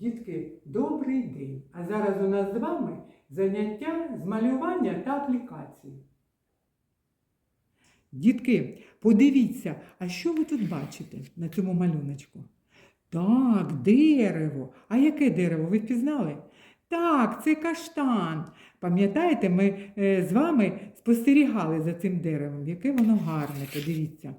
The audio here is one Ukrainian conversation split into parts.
Дітки, добрий день! А зараз у нас з вами заняття з малювання та аплікації. Дітки, подивіться, а що ви тут бачите на цьому малюночку? Так, дерево. А яке дерево? Ви впізнали? Так, це каштан. Пам'ятаєте, ми е, з вами спостерігали за цим деревом, яке воно гарне, подивіться.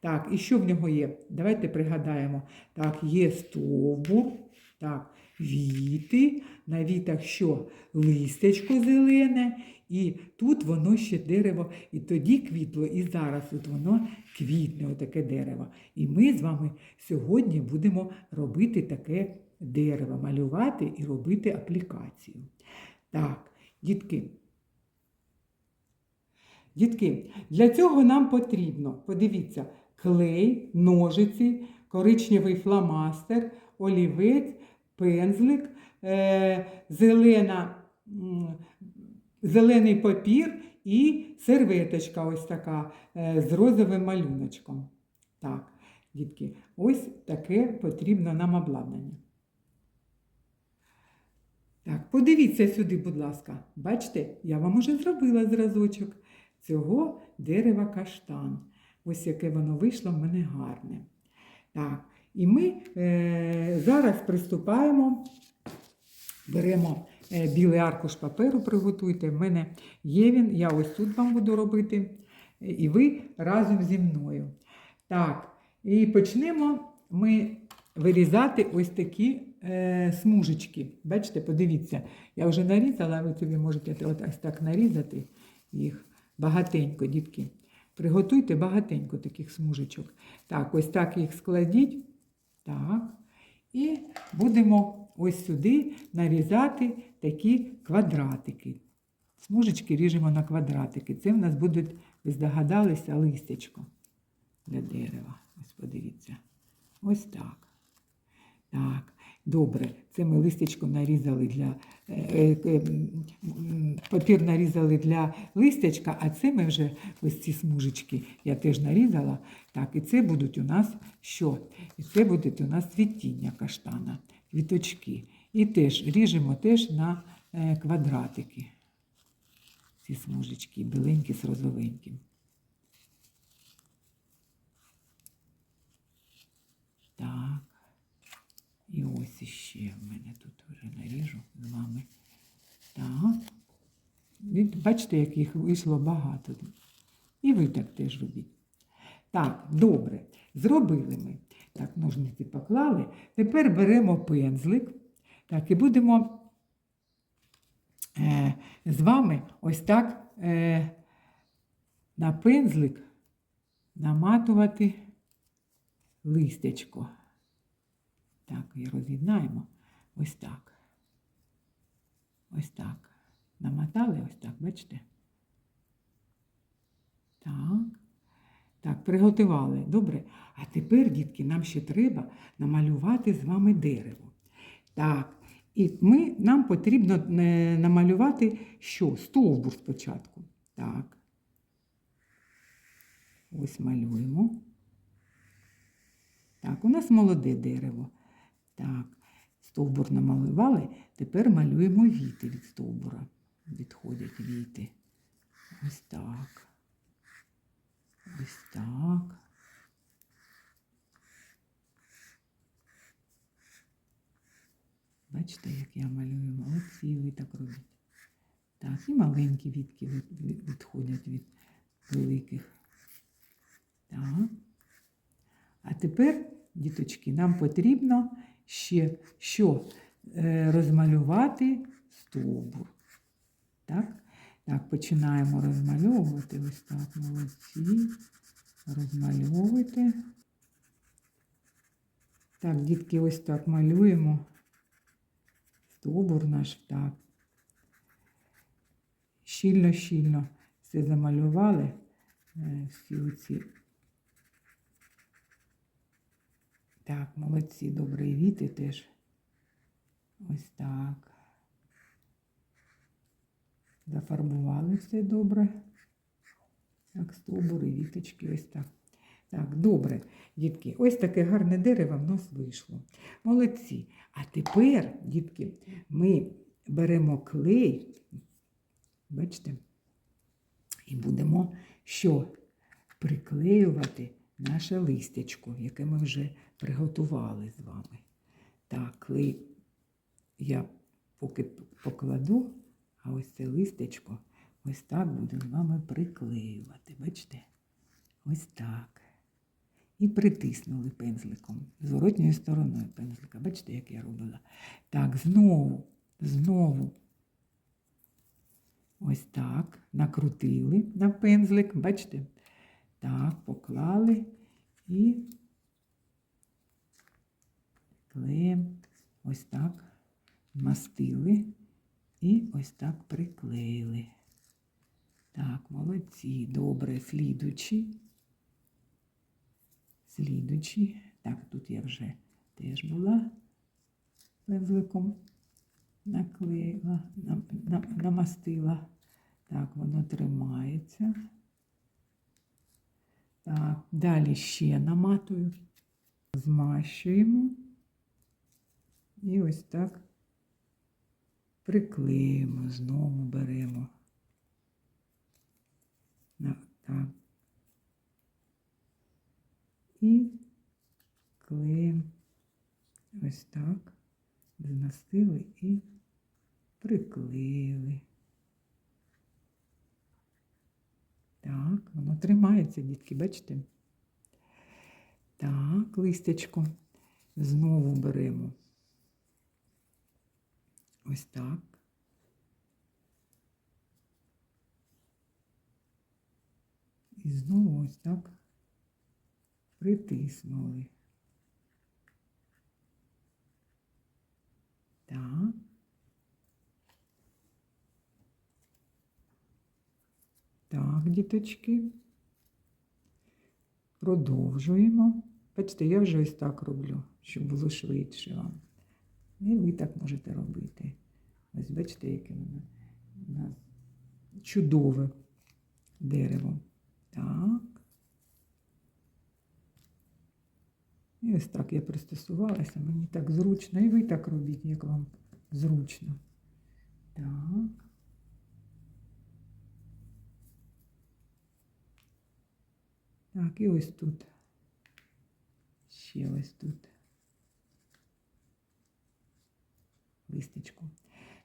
Так, і що в нього є? Давайте пригадаємо. Так, є стовбур, так, віти, на вітах що? Листячко зелене, і тут воно ще дерево, і тоді квітло, і зараз от воно квітне, отаке дерево. І ми з вами сьогодні будемо робити таке дерево, малювати і робити аплікацію. Так, дітки. Дітки, для цього нам потрібно, подивіться, клей, ножиці, коричневий фломастер, олівець, пензлик, е, зелена, зелений папір і серветочка ось така е, з розовим малюночком. Так, дітки, ось таке потрібно нам обладнання. Так, подивіться сюди, будь ласка. Бачите, я вам уже зробила зразочок цього дерева каштан. Ось яке воно вийшло в мене гарне. Так, і ми е, зараз приступаємо, беремо е, білий аркуш паперу, приготуйте. В мене є він, я ось тут вам буду робити. І ви разом зі мною. Так, і почнемо ми вирізати ось такі е, смужечки. Бачите, подивіться, я вже нарізала, ви собі можете ось так нарізати їх багатенько, дітки. Приготуйте багатенько таких смужечок. Так, ось так їх складіть. Так. І будемо ось сюди нарізати такі квадратики. Смужечки ріжемо на квадратики. Це в нас будуть, ви здогадалися, листячко для дерева. Ось подивіться. Ось так. Так, добре. Це ми листячко нарізали для е, е, е, папір нарізали для листячка, а це ми вже ось ці смужечки я теж нарізала. Так, і це будуть у нас що? І це будуть у нас цвітіння каштана, квіточки. І теж ріжемо теж на квадратики. Ці смужечки, біленькі з розовеньким. Так. І ось іще в мене тут вже наріжу з вами. Так. Бачите, як їх вийшло багато. І ви так теж робіть. Так, добре. Зробили ми. Так, ножниці поклали. Тепер беремо пензлик. Так, і будемо е, з вами ось так е, на пензлик наматувати листячко. Так, і роз'єднаємо. Ось так. Ось так. Намотали ось так, бачите? Так. Так, приготували. Добре. А тепер, дітки, нам ще треба намалювати з вами дерево. Так. І ми, нам потрібно е, намалювати що? Стовбур спочатку. Так. Ось малюємо. Так, у нас молоде дерево. Так, стовбур намалювали, тепер малюємо віти від стовбура. Відходять віти. Ось так. Ось так. Бачите, як я малюю, молодці, ви так робите. Так, і маленькі вітки від- від- відходять від великих. Так. А тепер, діточки, нам потрібно ще що? Е, розмалювати стовбур. Так? Так, починаємо розмальовувати. Ось так, молодці. Розмальовуйте. Так, дітки, ось так малюємо. Стовбур наш так. Щільно-щільно все замалювали. Е, Всі оці Так, молодці, добре, і віти теж. Ось так. Зафарбували все добре. Так, стовбури, віточки, ось так. Так, добре, дітки, ось таке гарне дерево в нас вийшло. Молодці. А тепер, дітки, ми беремо клей, бачите, і будемо що? Приклеювати наше листячко, яке ми вже приготували з вами. Так, я поки покладу, а ось це листечко ось так буду з вами приклеювати. Бачите? Ось так. І притиснули пензликом, зворотньою стороною пензлика. Бачите, як я робила? Так, знову, знову. Ось так. Накрутили на пензлик, бачите? Так, поклали і клеєм ось так мастили і ось так приклеїли. Так, молодці, добре, слідучі. Слідучі. Так, тут я вже теж була пензликом наклеїла, нам- нам- намастила. Так, воно тримається. Так, далі ще наматую, змащуємо. І ось так приклеїмо, знову беремо. Так. І клеїмо ось так, змастили і приклеїли. Так, воно тримається, дітки, бачите? Так, листячко. Знову беремо. Ось так. І знову ось так притиснули. Так. Так, діточки. Продовжуємо. Бачите, я вже ось так роблю, щоб було швидше вам. І ви так можете робити. Ось бачите, яке у нас чудове дерево. Так. І ось так я пристосувалася, мені так зручно. І ви так робіть, як вам зручно. Так. Так, і ось тут. Ще ось тут. Листечку.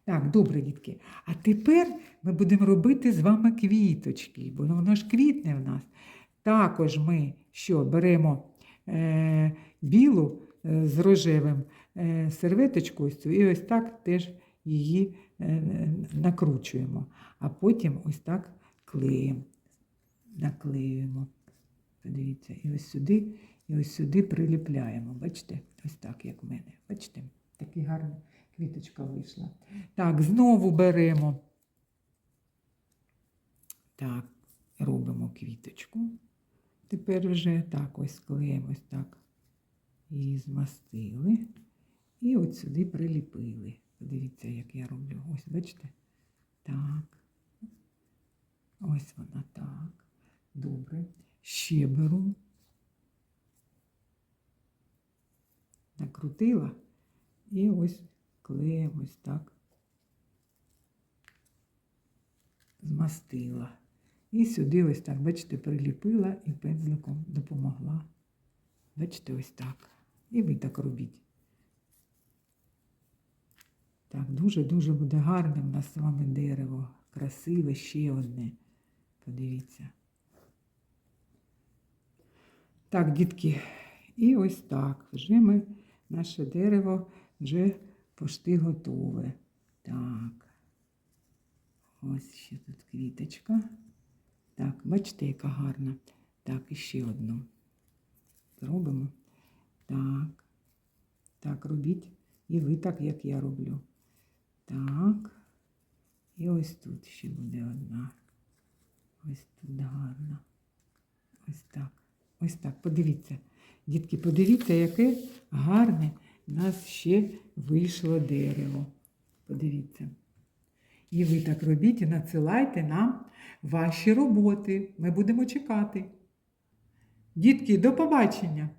Так, добре, дітки. А тепер ми будемо робити з вами квіточки, бо воно ж квітне в нас. Також ми що, беремо е, білу е, з рожевим е, серветочку ось цю, і ось так теж її е, накручуємо. А потім ось так клеїмо, наклеюємо. Подивіться, і ось сюди, і ось сюди приліпляємо. Бачите? Ось так, як в мене. Бачите? Такий гарний квіточка вийшла. Так, знову беремо. Так, робимо квіточку. Тепер вже так ось клеїмо, ось так. Її змастили. І от сюди приліпили. Подивіться, як я роблю. Ось, бачите? Так. Ось вона так. Добре. Ще беру. Накрутила і ось клеєм ось так змастила. І сюди ось так, бачите, приліпила і пензликом допомогла. Бачите, ось так. І ви так робіть. Так, дуже-дуже буде гарне в нас з вами дерево. Красиве ще одне. Подивіться. Так, дітки, і ось так. Вже ми, наше дерево вже пошти готове. Так. Ось ще тут квіточка. Так, бачите, яка гарна. Так, і ще одну. Зробимо. Так. Так, робіть. І ви так, як я роблю. Так. І ось тут ще буде одна. Ось тут гарна. Ось так. Подивіться. Дітки, подивіться, яке гарне у нас ще вийшло дерево. Подивіться. І ви так робіть і надсилайте нам ваші роботи. Ми будемо чекати. Дітки, до побачення!